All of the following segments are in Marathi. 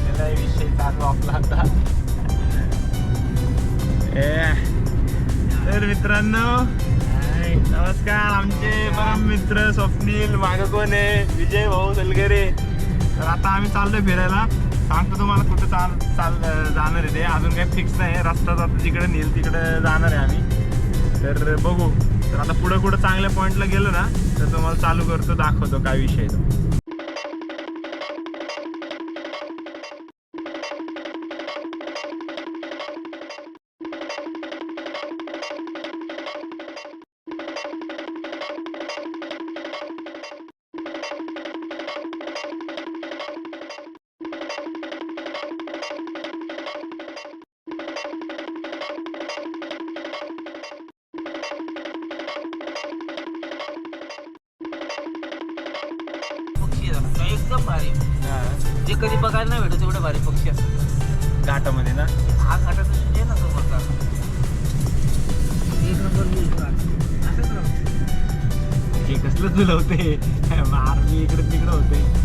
झालेला आहे विषय चालू आपला आता तर मित्रांनो नमस्कार. आमचे परम मित्र स्वप्नील कोण आहे विजय भाऊ सलगरे. तर आता आम्ही चाललोय फिरायला. सांगतो तुम्हाला कुठं चाल चाल जाणार आहे ते. अजून काही फिक्स नाही रस्ता जाता जिकडे नेल तिकडे जाणार आहे आम्ही. तर बघू. तर आता पुढं कुठं चांगल्या पॉईंटला गेलो ना तर तुम्हाला चालू करतो दाखवतो काय विषय तो. कधी बघायला नाही भेटत एवढे भारी पक्षी असतात. घाटामध्ये ना? हा घाटाचा म्हणजे ना समोरचा एक नंबर व्ह्यू असंच कसलं झुलवते आर्मी इकडे तिकडे होते.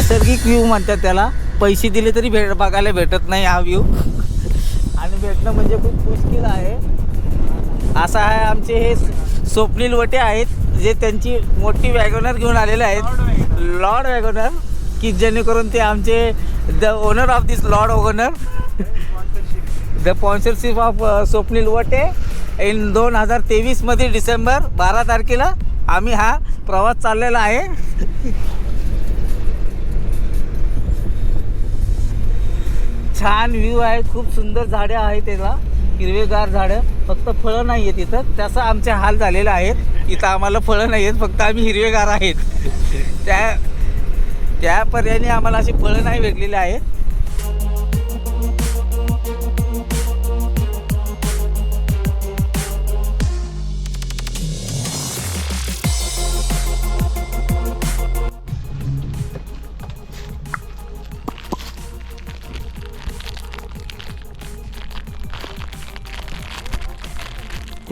नैसर्गिक व्ह्यू म्हणतात त्याला. पैसे दिले तरी भेट बघायला भेटत नाही हा व्ह्यू आणि भेटणं म्हणजे खूप मुश्किल आहे. असं आहे आमचे हे स्वप्नील वटे आहेत जे त्यांची मोठी वॅगनर घेऊन आलेले आहेत. लॉर्ड वॅगनर की जेणेकरून ते आमचे the owner of this Lord Wagner the sponsorship of Swapnil Wate. In दोन हजार तेवीसमध्ये डिसेंबर बारा तारखेला आम्ही हा प्रवास चाललेला आहे. छान व्ह्यू आहे खूप सुंदर झाडे आहेत त्याला हिरवेगार झाडं फक्त फळं नाही आहेत इथं. त्याचा आमचे हाल झालेले आहेत. इथं आम्हाला फळं नाही आहेत फक्त आम्ही हिरवेगार आहेत. त्या त्या पर्यायाने आम्हाला अशी फळं नाही भेटलेली आहेत.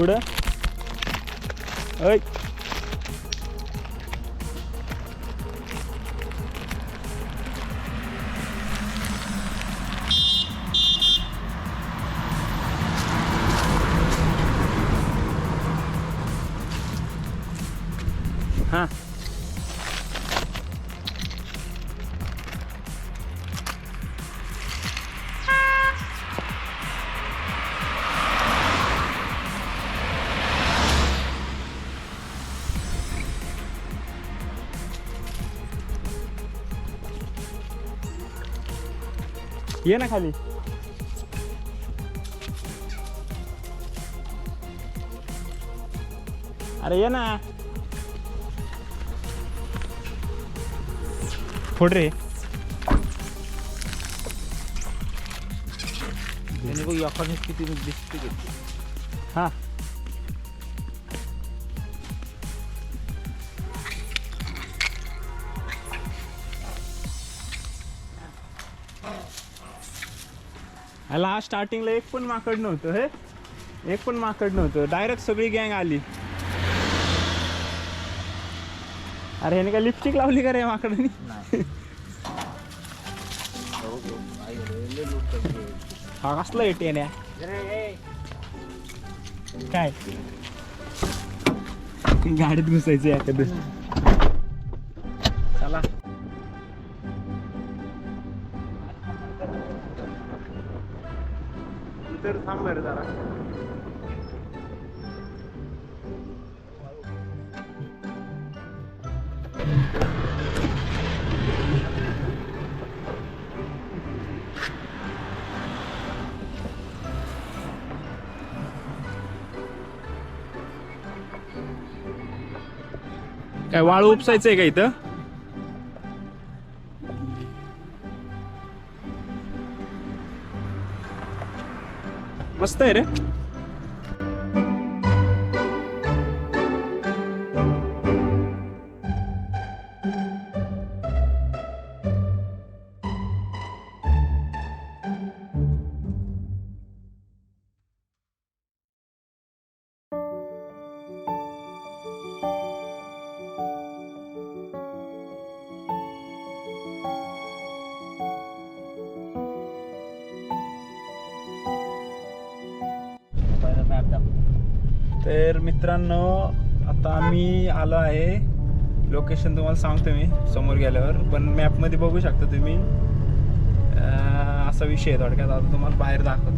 कुठं ऐ ये ना खाली। अरे ये ना। फोड रे। त्याने बघ एखादीच किती दिसते. हा। ला स्टार्टिंगला एक पण माकड नव्हतं हे. एक पण माकड नव्हतं. डायरेक्ट सगळी गँग आली. अरे ह्याने काय लिपस्टिक लावली का रे माकडाने? नाही. हा कसला एटीएन काय? गाडीत घुसायचं एखादं. थांब बरं काय वाळू उपसायचंय का इथं? 4 तर मित्रांनो आता आम्ही आलो आहे. लोकेशन तुम्हाला सांगतो मी समोर गेल्यावर. पण मॅपमध्ये बघू शकता तुम्ही. असा विषय आहे थोडक्यात. आता तुम्हाला बाहेर दाखवतो.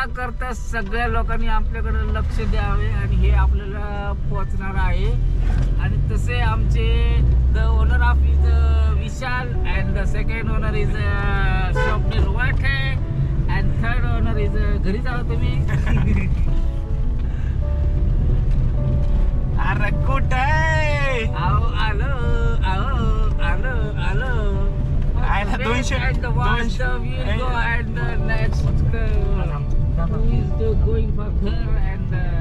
त्याकरता सगळ्या लोकांनी आपल्याकडे लक्ष द्यावे आणि हे आपल्याला पोचणार आहे. आणि तसे आमचे the owner of is Vishal and the second owner is Swapnil Wathe. And third owner is घरी जा तुम्ही? अरे कुठ आहो? आलो आहो आलो आलो. आयला दोनशे दोनशे He is going for her and. Uh,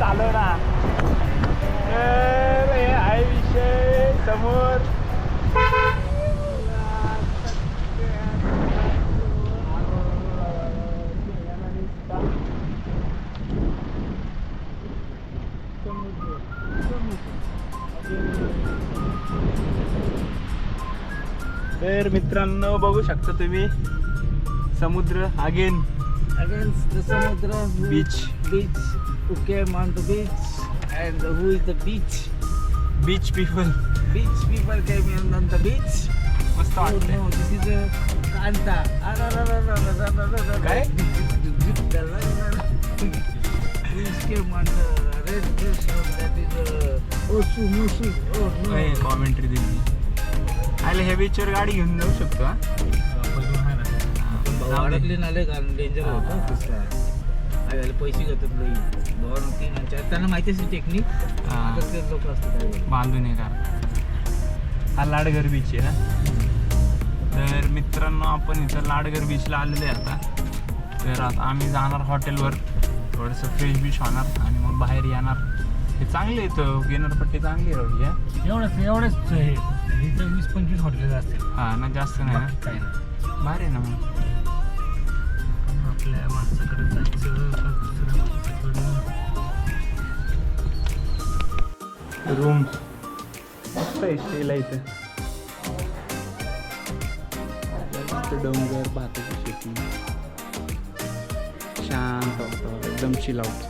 चालू ना. हे विषय समोर. तर मित्रांनो बघू शकता तुम्ही समुद्र अगेन अगेन्स्ट समुद्र beach beach who came on the beach and who is the beach Beach people. beach people came in on the beach मस्त oh वाटते no this is a kanta Okay. Beach came on the red dress of that is a osu musu oh no commentary दिली आले हे बीचवर गाडी घेऊन जाऊ शकतो हा? हा, भाऊ जाऊ दे. अडकले नाले कारण डेंजर होतं पैसे घेतात लई आणि चार त्यांना माहिती असेल टेक्निक हा. लोक असतात बांधून आहे का हा लाडघर बीच आहे ना तर मित्रांनो आपण इथं लाडघर बीचला आलेले आहे आता. तर आता आम्ही जाणार हॉटेलवर. थोडंसं फ्रेश बीच होणार आणि मग बाहेर येणार. हे चांगले येतं किनारपट्टी चांगली या. एवढंच एवढंच हे इथं वीस पंचवीस हॉटेल असतील. हा ना जास्त नाही ना काही नाही. भारी आहे ना मग. आपल्या माणसाकडे जायचं का दुसऱ्या माणसाकडं रूम मस्त आहे स्टेला इथे डोंगर भाताची शेती. शांत वातावरण एकदम चिलावत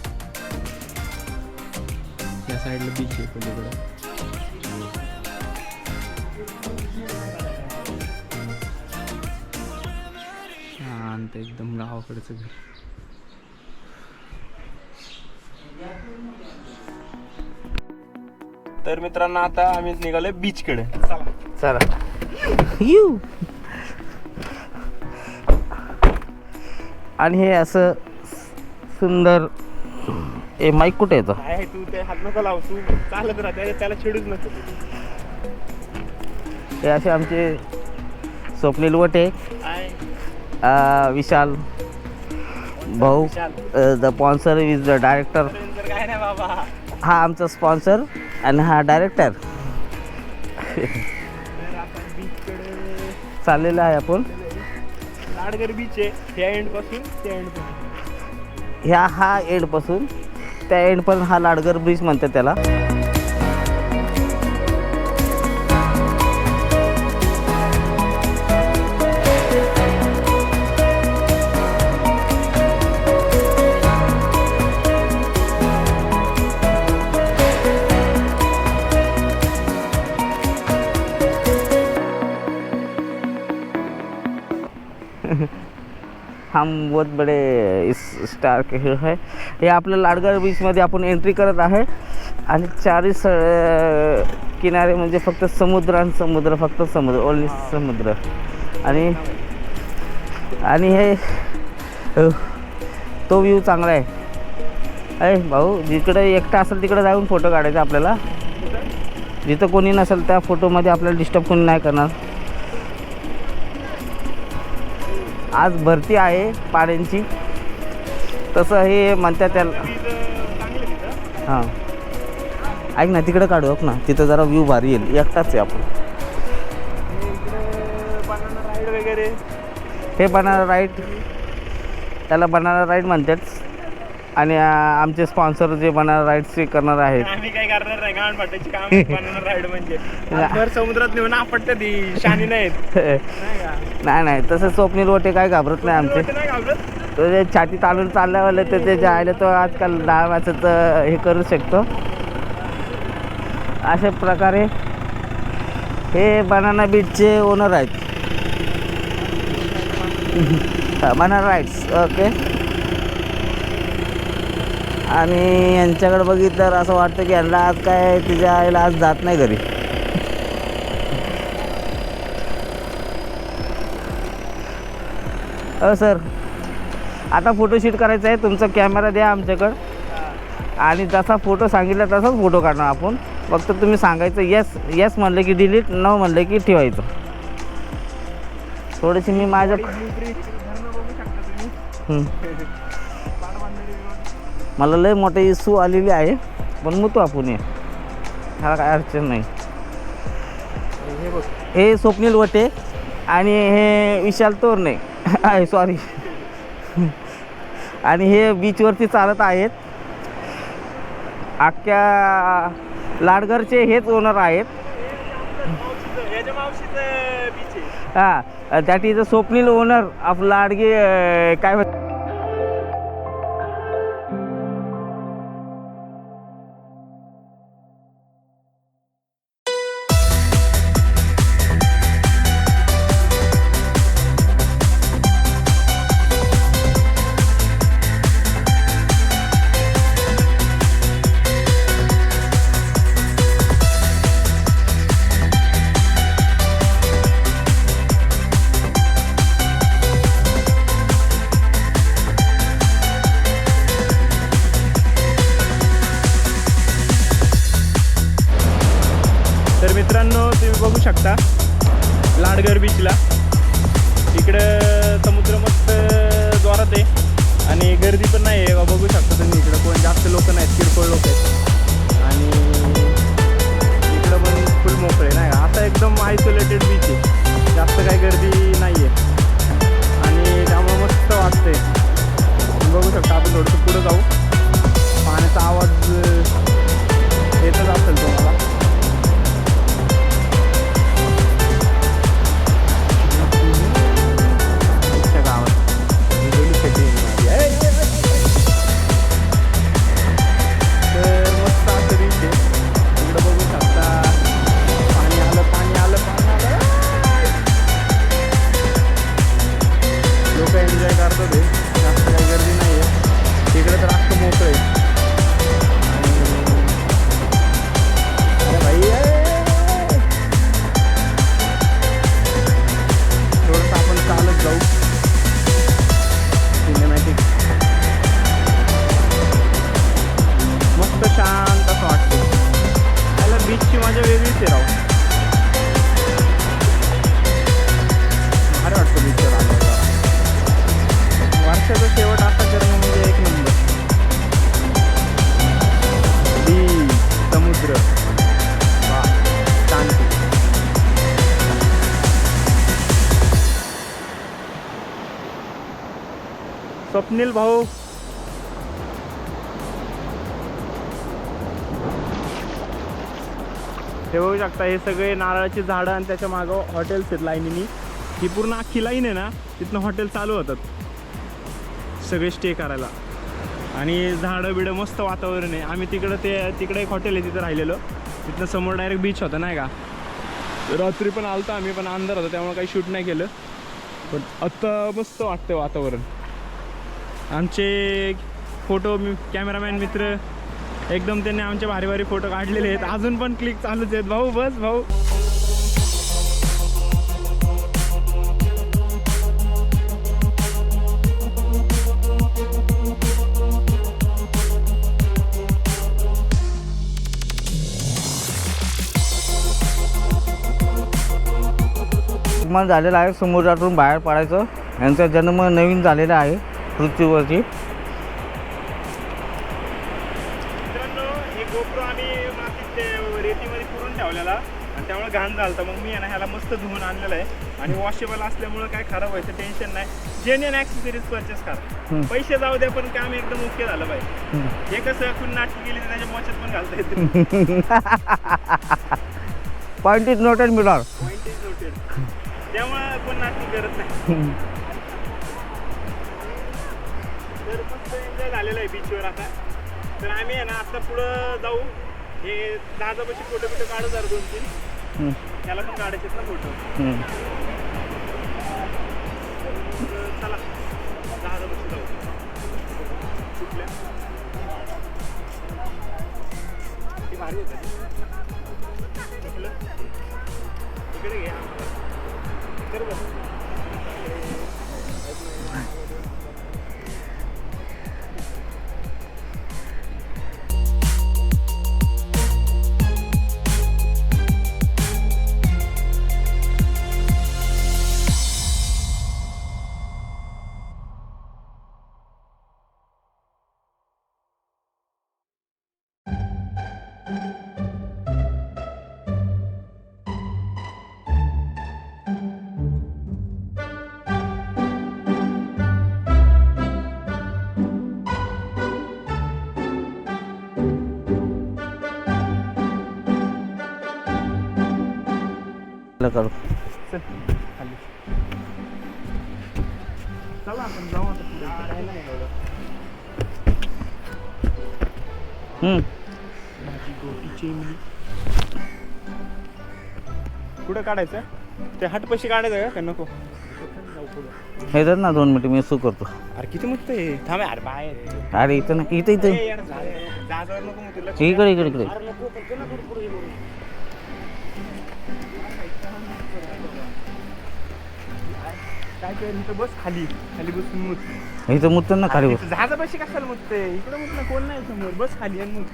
या साईडला बीच आहे पलीकडे. शांत एकदम गावाकडचं घर. तर मित्रांनो आता आम्ही निघालोय बीचकडे चला. यू आणि हे असं सुंदर ए माईक कुठे येतो काय तू ते हात नको लाव तू चालत राहते त्याला चिडूच नको. हे असे आमचे स्वप्नील वटे विशाल भाऊ. The sponsor is the director काय नाही बाबा. हा आमचा स्पॉन्सर आणि हा डायरेक्टर. तर बीचकडे चाललेला आहे आपण. लाडगर बीच आहे. त्या एंडपासून त्या एंडपासून ह्या हा एंडपासून त्या एंडपर्यंत हा लाडगर ब्रिज म्हणतात त्याला. हा बहुत बड़े स्टार के आहे हे। आपलं लाडगर बीचमध्ये आपण एंट्री करत आहे। आणि चारही स किनारे म्हणजे फक्त समुद्र आणि समुद्र फक्त समुद्र ओन्ली समुद्र. आणि आणि हे तो व्ह्यू चांगला आहे. अरे भाऊ जिकडे एकटा असेल तिकडे जाऊन फोटो काढायचा आपल्याला. जिथं कोणी नसेल त्या फोटोमध्ये आपल्याला डिस्टर्ब कोणी नाही करणार. आज भरती आहे पाण्याची तसं हे म्हणतात त्याला. हां. ऐक ना तिकडे काढू ना. तिथं जरा व्ह्यू भारी येईल. एकटाच आहे आपण. राईड वगैरे. हे बनाना राईट त्याला बनाना राईड म्हणतात. आणि आमचे स्पॉन्सर जे बनाना राईडचे करणार आहेत. आम्ही काय करणार नाही गाण पाटायची काम राईड म्हणजे. भर समुद्रात नेऊन आपटते ती शानी नाहीत. नाही नाही तसं स्वप्नील वटे काय घाबरत नाही आमचे. ते नाही घाबरत? तो जे छाती ताणून चालल्यावाले तर ते जायला तो आजकाल दहा वाजता हे करू शकतो. अशा प्रकारे हे बनाना बीचचे ओनर आहेत. बनाना राईट्स ओके आणि यांच्याकडे बघितलं तर असं वाटतं की यांना आज काय तिच्या आईला आज जात नाही घरी. अ सर आता फोटोशूट करायचं आहे. तुमचा कॅमेरा द्या आमच्याकडं. आणि जसा फोटो सांगितला तसाच फोटो काढणार आपण. फक्त तुम्ही सांगायचं येस येस म्हणलं की डिलीट न म्हणलं की ठेवायचं. थोडीशी मी माझ्या. मला लय मोठी इस्यू आलेली आहे पण मुतो आपण ये ह्याला काय अडचण नाही. हे स्वप्नील वटे आणि हे विशाल तोरणे. आहे सॉरी आणि हे बीचवरती चालत आहेत. अख्ख्या लाडगरचे हेच ओनर आहेत. हां that is a Swapnil owner of Ladge काय काय गर्दी पण नाही आहे बघू शकता तुम्ही इकडं कोण जास्त लोक नाहीत किरकोळ लोक आहेत. आणि इकडं पण फुल मोकळे नाही आता एकदम आयसोलेटेड बीच आहे. जास्त काही गर्दी नाही आहे आणि त्यामुळे मस्त वाटते तुम्ही बघू शकता आपण थोडंसं पुढं जाऊ. पाण्याचा आवाज येतच असेल तुम्हाला. आयुष्याचा शेवट असा करणं म्हणजे एक नंबर. बीच समुद्र. वा शांती. स्वप्नील भाऊ. हे बघू शकता हे सगळे नारळाची झाडं आणि त्याच्या मागं हॉटेल्स आहेत लाईनीनी. ही पूर्ण अख्खी लाईन आहे ना तिथनं हॉटेल चालू होतात. सगळे स्टे करायला. आणि झाडं बिडं मस्त वातावरण आहे. आम्ही तिकडं ते तिकडे एक हॉटेल आहे तिथं राहिलेलो. तिथनं समोर डायरेक्ट बीच होता नाही का? रात्री पण आलतो आम्ही पण अंधार होता त्यामुळे काही शूट नाही केलं. पण आत्ता मस्त वाटतं वातावरण. आमचे फोटो कॅमेरामॅन मित्र एकदम त्यांनी आमचे भारी भारी फोटो काढलेले आहेत. अजून पण क्लिक चालूच आहेत. भाऊ बस भाऊ. निर्माण झालेलं आहे. समुद्रातून बाहेर पडायचं. यांचा जन्म नवीन झालेला आहे. पृथ्वीवरची मित्रांनो गोप्रो आम्ही मातीत ते रेतीमध्ये पुरून ठेवलेला. आणि त्यामुळे घाण झालं मग मी ना ह्याला मस्त धुवून आणलेलं आहे. आणि वॉशेबल असल्यामुळं काय खराब व्हायचं टेन्शन नाही. जेन्युअन ॲक्सेसरीज परचेस करा. पैसे जाऊ द्या पण काम एकदम ओके झालं पाहिजे. हे कसं कुणी नाटकी केली तर त्याच्या मोच्यात पण घालता येते पॉईंट इज नोटेड मिळणार पॉईंट इज नोटेड त्यामुळे कोण नाटकी करत नाही. तर मस्त एन्जॉय झालेलं आहे बीचवर आता. तर आम्ही आहे ना आता पुढं जाऊ. हे जहाजापाशी फोटो बिटो काढू जरा दोन तीन. त्याला पण काढायचे ना फोटो तर चला जहाजापाशी जाऊ. कुठल्या? ती भारी कुठलं? इकडे घ्या तर गोटी चिमणी कुठं काढायचं ते हटपशी काढायचं का? का नको हे जर ना दोन मिनिटं मी सू करतो अरे किती मस्त आहे थांबे अरे बाहेर अरे इथं ना इथं इथं ए, यार, जा- जाजावर नको मग तुला इकडे इकडे इकडे अरे नको पण तुला थोडं पुढे ये बरं. काय कर इथं बस खाली. खाली बसून मुत इथं मुत्तन ना खाली बस जहाजापाशी कशाला मुतते इकडे मुत ना कोण नाही समोर? बस खाली आणि मुत.